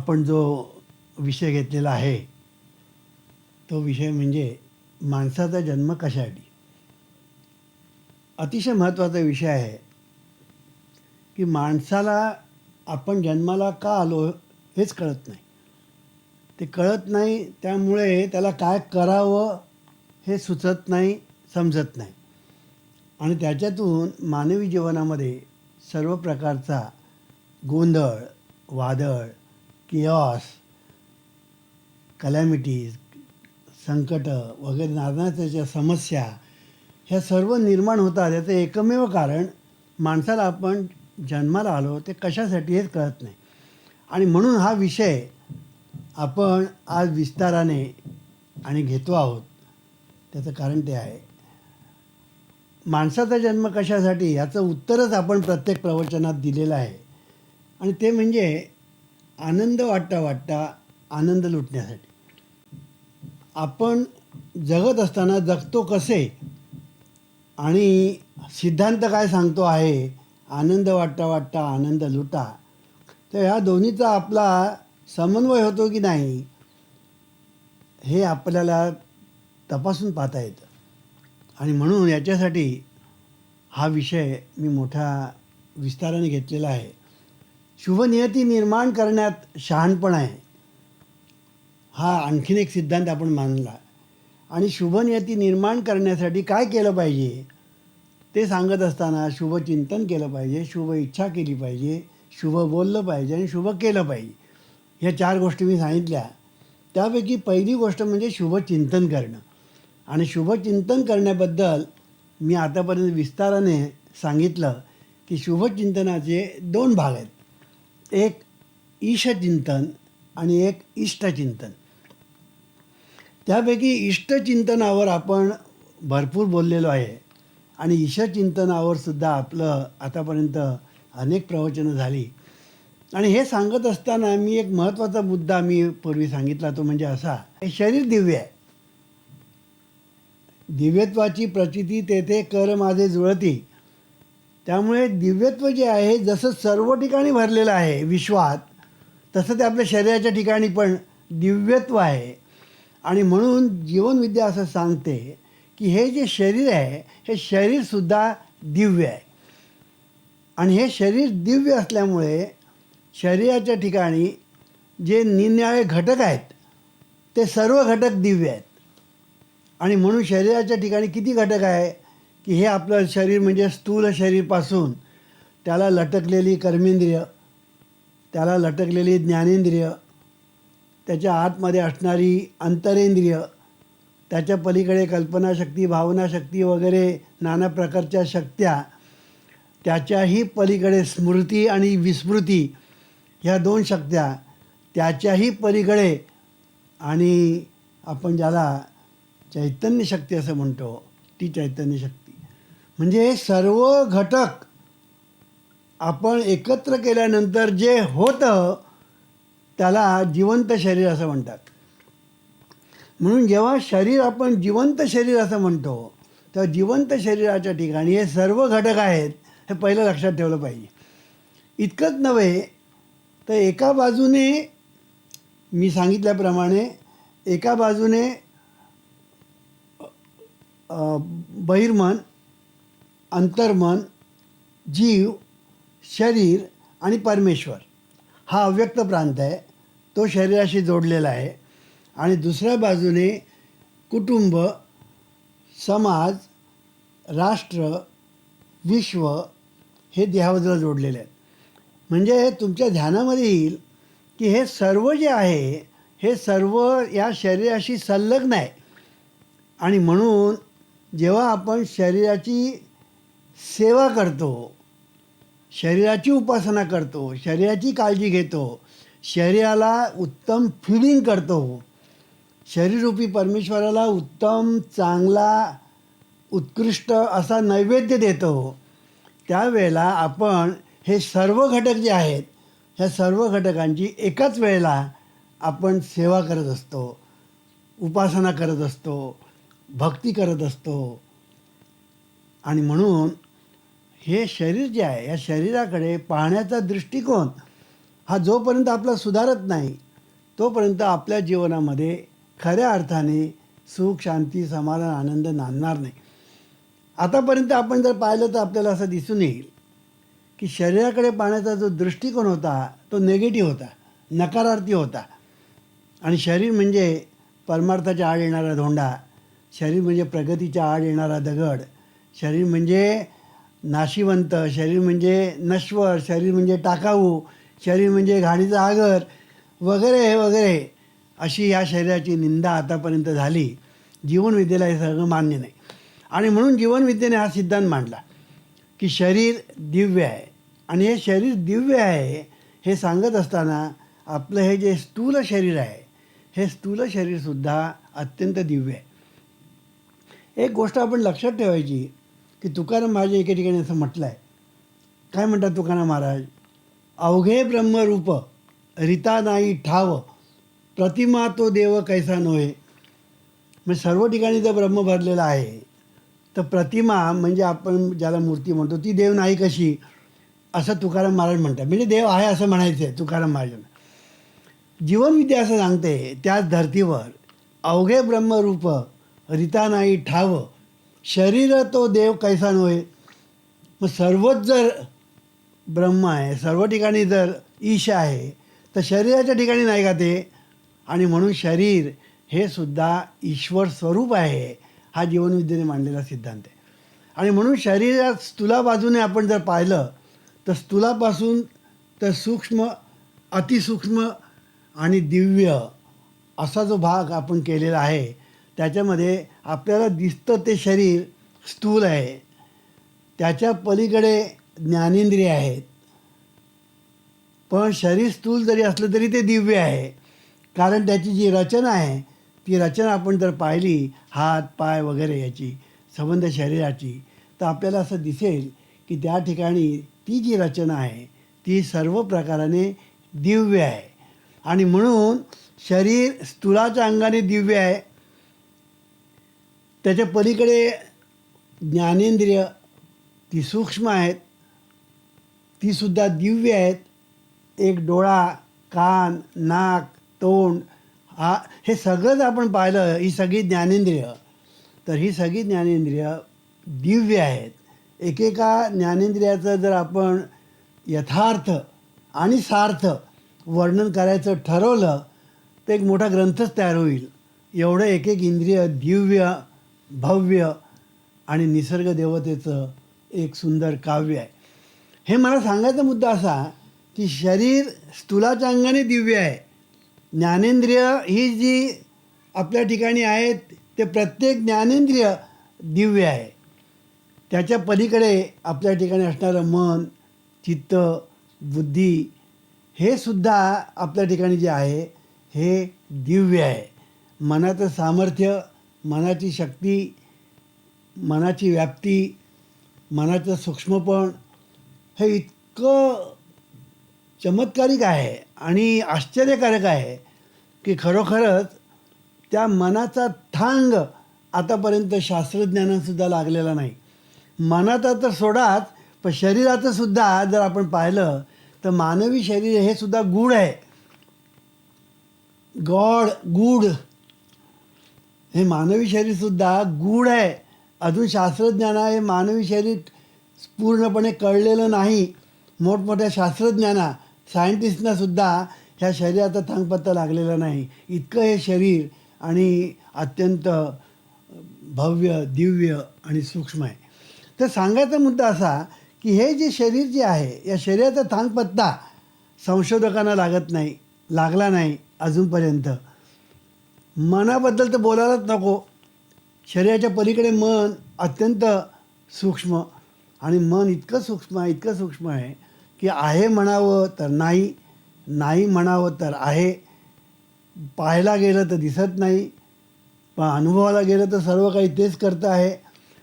आपण जो विषय घेतलेला आहे तो विषय म्हणजे माणसाचा जन्म कशासाठी? अतिशय महत्त्वाचा विषय आहे की माणसाला आपण जन्माला का आलो हेच कळत नाही. ते कळत नाही त्यामुळे त्याला काय करावं हे सुचत नाही समजत नाही. आणि त्याच्यातून मानवी जीवनामध्ये सर्व प्रकारचा गोंधळ वादळ किऑस कलॅमिटीज संकट वगैरे नानाच्या समस्या ह्या सर्व निर्माण होतात. याचं एकमेव कारण माणसाला आपण जन्माला आलो ते कशासाठी हेच कळत नाही. आणि म्हणून हा विषय आपण आज विस्ताराने आणि घेतो आहोत. त्याचं कारण ते आहे. माणसाचा जन्म कशासाठी? याचं उत्तरच आपण प्रत्येक प्रवचनात दिलेलं आहे. आणि ते म्हणजे आनंद वाटता वाटता आनंद लुटण्यासाठी. आपण जगत असताना जगतो कसे? आणि सिद्धांत काय सांगतो आहे? आनंद वाटता वाटता आनंद लुटा. तर ह्या दोन्हीचा आपला समन्वय होतो की नाही हे आपल्याला तपासून पाहता येतं. आणि म्हणून याच्यासाठी हा विषय मी मोठ्या विस्ताराने घेतलेला आहे. शुभनियती निर्माण करण्यात शहाणपण आहे. हा आणखीन एक सिद्धांत आपण मानला. आणि शुभनियती निर्माण करण्यासाठी काय केलं पाहिजे? ते सांगत असताना शुभचिंतन केलं पाहिजे शुभ इच्छा केली पाहिजे शुभ बोललं पाहिजे आणि शुभ केलं पाहिजे. ह्या चार गोष्टी मी सांगितल्या. त्यापैकी पहिली गोष्ट म्हणजे शुभचिंतन करणं. आणि शुभचिंतन करण्याबद्दल मी आतापर्यंत विस्ताराने सांगितलं की शुभचिंतनाचे दोन भाग आहेत. एक ईशचिंतन आणि एक इष्टचिंतन. त्यापैकी इष्टचिंतनावर आपण भरपूर बोललेलो आहे आणि ईशचिंतनावर सुद्धा आपलं आतापर्यंत अनेक प्रवचनं झाली. आणि हे सांगत असताना मी एक महत्त्वाचा मुद्दा मी पूर्वी सांगितला तो म्हणजे असा हे शरीर दिव्य आहे. दिव्यत्वाची प्रचिती तेथे कर माझे जुळती. त्यामुळे दिव्यत्व जे आहे जसं सर्व ठिकाणी भरलेलं आहे विश्वात तसं ते आपल्या शरीराच्या ठिकाणी पण दिव्यत्व आहे. आणि म्हणून जीवनविद्या असं सांगते की हे जे शरीर आहे हे शरीरसुद्धा दिव्य आहे. आणि हे शरीर दिव्य असल्यामुळे शरीराच्या ठिकाणी जे निरनिराळे घटक आहेत ते सर्व घटक दिव्य आहेत. आणि म्हणून शरीराच्या ठिकाणी किती घटक आहे? की हे आपलं शरीर म्हणजे स्थूल शरीरपासून त्याला लटकलेली कर्मेंद्रिय त्याला लटकलेली ज्ञानेंद्रिय त्याच्या आतमध्ये असणारी अंतरेंद्रिय त्याच्या पलीकडे कल्पनाशक्ती भावनाशक्ती वगैरे नाना प्रकारच्या शक्त्या त्याच्याही पलीकडे स्मृती आणि विस्मृती ह्या दोन शक्त्या त्याच्याही पलीकडे आणि आपण ज्याला चैतन्य शक्ती असं म्हणतो ती चैतन्य शक्ती. म्हणजे सर्व घटक आपण एकत्र केल्यानंतर जे होतं त्याला जिवंत शरीर असं म्हणतात. म्हणून जेव्हा शरीर आपण जिवंत शरीर असं म्हणतो तेव्हा जिवंत शरीराच्या ठिकाणी हे सर्व घटक आहेत हे पहिलं लक्षात ठेवलं पाहिजे. इतकंच नव्हे तर एका बाजूने मी सांगितल्याप्रमाणे एका बाजूने बहिर्मन अंतर्मन जीव शरीर आणि परमेश्वर हा अव्यक्त प्रांत आहे. तो शरीराशी जोडलेला आहे. आणि दुसऱ्या बाजूने कुटुंब समाज राष्ट्र विश्व हे देहाबद्दल जोडलेले आहेत. म्हणजे तुमच्या ध्यानामध्ये येईल की हे सर्व जे आहे हे सर्व या शरीराशी संलग्न आहे. आणि म्हणून जेव्हा आपण शरीराची सेवा करतो शरीराची उपासना करतो शरीराची काळजी घेतो शरीराला उत्तम फिडिंग करतो. शरीररूपी परमेश्वराला उत्तम चांगला उत्कृष्ट असा नैवेद्य देतो. त्यावेळेला आपण हे सर्व घटक जे आहेत ह्या सर्व घटकांची एकाच वेळेला आपण सेवा करत असतो उपासना करत असतो भक्ती करत असतो. आणि म्हणून हे शरीर जे आहे या शरीराकडे पाहण्याचा दृष्टिकोन हा जोपर्यंत आपला सुधारत नाही तोपर्यंत आपल्या जीवनामध्ये खऱ्या अर्थाने सुख शांती समाधान आनंद नांदणार नाही. आतापर्यंत आपण जर पाहिलं तर आपल्याला असं दिसून येईल की शरीराकडे पाहण्याचा जो दृष्टिकोन होता तो निगेटिव्ह होता नकारार्थी होता. आणि शरीर म्हणजे परमार्थाच्या आड येणारा धोंडा शरीर म्हणजे प्रगतीच्या आड येणारा दगड शरीर म्हणजे नाशिवंत शरीर म्हणजे नश्वर शरीर म्हणजे टाकाऊ शरीर म्हणजे घाणीचा आगर वगैरे वगैरे अशी या शरीराची निंदा आतापर्यंत झाली. जीवनविद्येला हे सगळं मान्य नाही. आणि म्हणून जीवनविद्येने हा सिद्धांत मांडला की शरीर दिव्य आहे. आणि हे शरीर दिव्य आहे हे सांगत असताना आपलं हे जे स्थूल शरीर आहे हे स्थूल शरीरसुद्धा अत्यंत दिव्य आहे. एक गोष्ट आपण लक्षात ठेवायची की तुकाराम महाराज एके ठिकाणी असं म्हटलं आहे काय म्हणतात तुकाराम महाराज? अवघे ब्रह्मरूप रिता नाही ठाव प्रतिमा तो देव कैसा नव्हे. म्हणजे सर्व ठिकाणी जर ब्रह्म भरलेलं आहे तर प्रतिमा म्हणजे आपण ज्याला मूर्ती म्हणतो ती देव नाही कशी? असं तुकाराम महाराज म्हणतात. म्हणजे देव आहे असं म्हणायचं आहे तुकाराम महाराजांना. जीवनविद्या असं सांगते त्याच धर्तीवर अवघे ब्रह्मरूप रिता नाही ठाव शरीर तो देव कैसा नव्हे मग सर्वच जर ब्रह्म आहे सर्व ठिकाणी जर ईश आहे तर शरीराच्या ठिकाणी नाही का ते? आणि म्हणून शरीर हे सुद्धा ईश्वर स्वरूप आहे हा जीवनविद्येने मांडलेला सिद्धांत आहे. आणि म्हणून शरीरात स्थूला बाजूने आपण जर पाहिलं तर स्थूलापासून तर सूक्ष्म अतिसूक्ष्म आणि दिव्य असा जो भाग आपण केलेला आहे त्याच्यामध्ये आपल्याला दिसतं ते शरीर स्थूल आहे. त्याच्या पलीकडे ज्ञानेंद्रिय आहेत. पण शरीर स्थूल जरी असलं तरी ते दिव्य आहे. कारण त्याची जी रचना आहे ती रचना आपण जर पाहिली हात पाय वगैरे याची संबंध शरीराची तर आपल्याला असं दिसेल की त्या ठिकाणी ती जी रचना आहे ती सर्व प्रकाराने दिव्य आहे. आणि म्हणून शरीर स्थूलाच्या अंगाने दिव्य आहे त्याच्या पलीकडे ज्ञानेंद्रिय ती सूक्ष्म आहेत तीसुद्धा दिव्य आहेत. एक डोळा कान नाक तोंड हा हे सगळंच आपण पाहिलं ही सगळी ज्ञानेंद्रिय. तर ही सगळी ज्ञानेंद्रिय दिव्य आहेत. एकेका ज्ञानेंद्रियाचं जर आपण यथार्थ आणि सार्थ वर्णन करायचं ठरवलं तर एक मोठा ग्रंथच तयार होईल. एवढं एक एक इंद्रिय दिव्य भव्य आणि निसर्ग देवतेचं एक सुंदर काव्य आहे. हे मला सांगायचा मुद्दा असा की शरीर स्थूलाच्या अंगाने दिव्य आहे. ज्ञानेंद्रिय ही जी आपल्या ठिकाणी आहेत ते प्रत्येक ज्ञानेंद्रिय दिव्य आहे. त्याच्या पलीकडे आपल्या ठिकाणी असणारं मन चित्त बुद्धी हे सुद्धा आपल्या ठिकाणी जे आहे हे दिव्य आहे. मनाचं सामर्थ्य मनाची शक्ती मनाची व्याप्ती मनाचं सूक्ष्मपण हे इतकं चमत्कारिक आहे आणि आश्चर्यकारक आहे की खरोखरच त्या मनाचा थांग आतापर्यंत शास्त्रज्ञानासुद्धा लागलेला नाही. मनाचा तर सोडाच पण शरीराचं सुद्धा जर आपण पाहिलं तर मानवी शरीर हे सुद्धा गूढ आहे. गॉड गूढ. हे मानवी शरीरसुद्धा गूढ आहे. अजून शास्त्रज्ञाना हे मानवी शरीर पूर्णपणे कळलेलं नाही. मोठमोठ्या शास्त्रज्ञांना सायंटिस्टनासुद्धा ह्या शरीराचा थांगपत्ता लागलेला नाही. इतकं हे शरीर आणि अत्यंत भव्य दिव्य आणि सूक्ष्म आहे. तर सांगायचा मुद्दा असा की हे जे शरीर जे आहे या शरीराचा थांगपत्ता संशोधकांना लागत नाही लागला नाही अजूनपर्यंत. मनाबद्दल तर बोलायलाच नको. शरीराच्या पलीकडे मन अत्यंत सूक्ष्म आणि मन इतकं सूक्ष्म आहे इतकं सूक्ष्म आहे की आहे म्हणावं तर नाही नाही म्हणावं तर आहे. पाहायला गेलं तर दिसत नाही पण अनुभवाला गेलं तर सर्व काही तेच करतं आहे.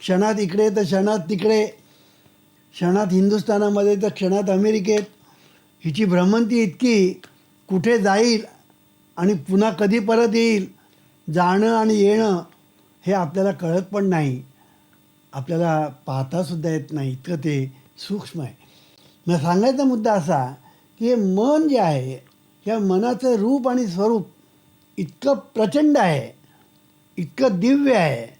क्षणात इकडे तर क्षणात तिकडे. क्षणात हिंदुस्थानामध्ये तर क्षणात अमेरिकेत. हिची भ्रमंती इतकी कुठे जाईल आणि पुन्हा कधी परत येईल? जाणं आणि येणं हे आपल्याला कळत पण नाही. आपल्याला पाहतासुद्धा येत नाही. इतकं ते सूक्ष्म आहे. मग सांगायचा मुद्दा असा की हे मन जे आहे या मनाचं रूप आणि स्वरूप इतकं प्रचंड आहे इतकं दिव्य आहे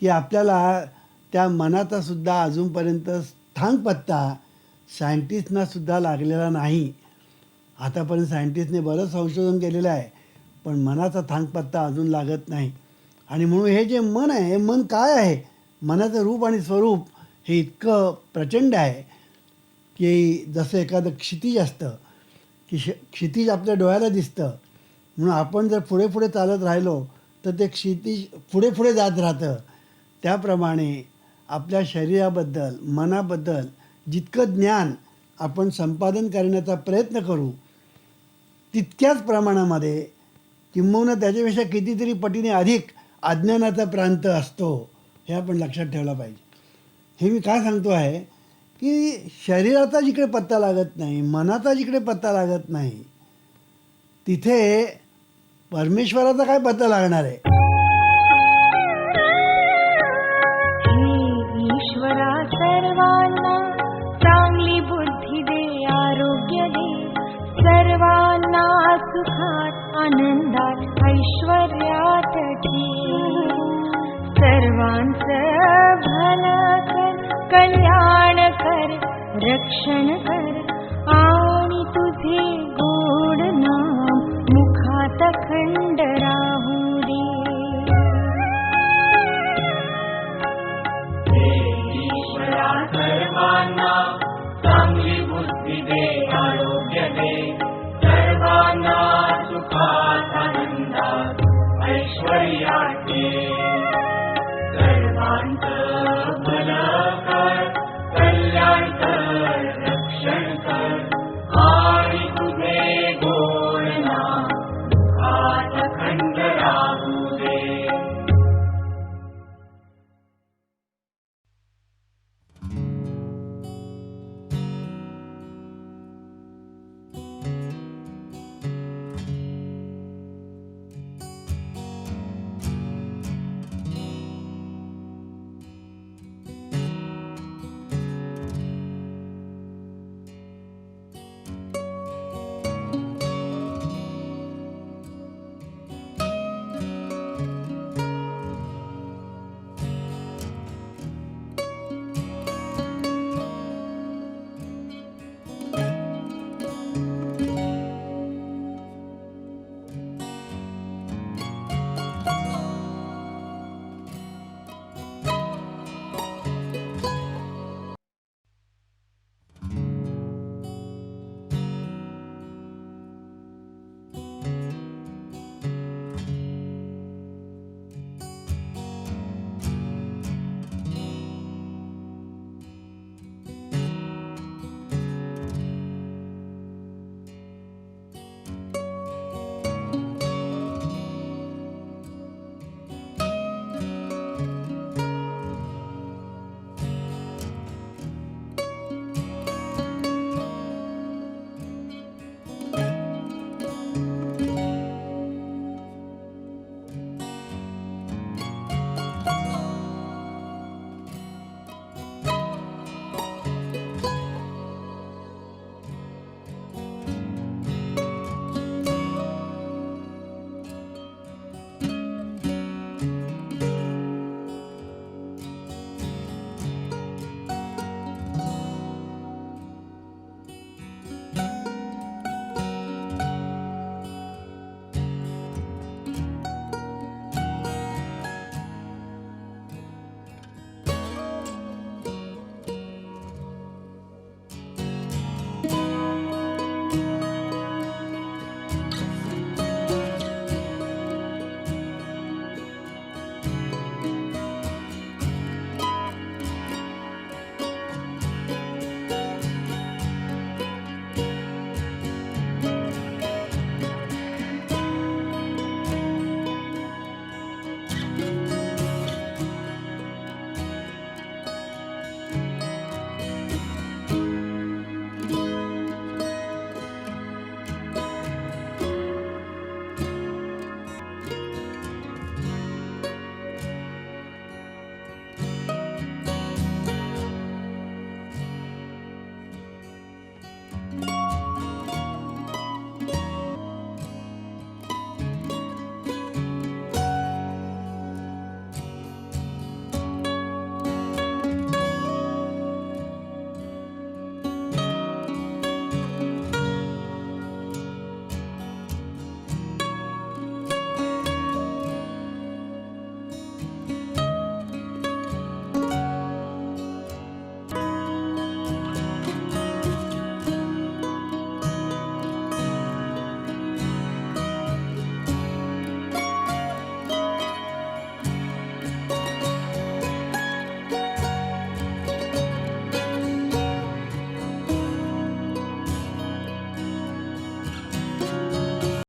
की आपल्याला त्या मनाचासुद्धा अजूनपर्यंत स्थानपत्ता सायंटिस्टनासुद्धा लागलेला नाही. आतापर्यंत सायंटिस्टने बरंच संशोधन केलेलं आहे. पण मनाचा थांगपत्ता अजून लागत नाही. आणि म्हणून हे जे मन आहे हे मन काय आहे? मनाचं रूप आणि स्वरूप हे इतकं प्रचंड आहे की जसं एखादं क्षितिज असतं की श क्षितिज आपल्या डोळ्याला दिसतं. म्हणून आपण जर पुढे पुढे चालत राहिलो तर ते क्षितिज पुढे पुढे जात राहतं. त्याप्रमाणे आपल्या शरीराबद्दल मनाबद्दल जितकं ज्ञान आपण संपादन करण्याचा प्रयत्न करू तितक्याच प्रमाणामध्ये किंबहुना त्याच्यापेक्षा कितीतरी पटीने अधिक अज्ञानाचा प्रांत असतो हे आपण लक्षात ठेवला पाहिजे. हे मी काय सांगतो आहे की शरीराचा जिकडे पत्ता लागत नाही मनाचा जिकडे पत्ता लागत नाही तिथे परमेश्वराचा काय पत्ता लागणार आहे? ईश्वरा सर्वांना चांगली बुद्धी दे आरोग्य दे. सर्वांना सुखात आनंद ऐश्वर्यात ठेव सर्वांचं भलं कर कल्याण कर रक्षण आणि तुझे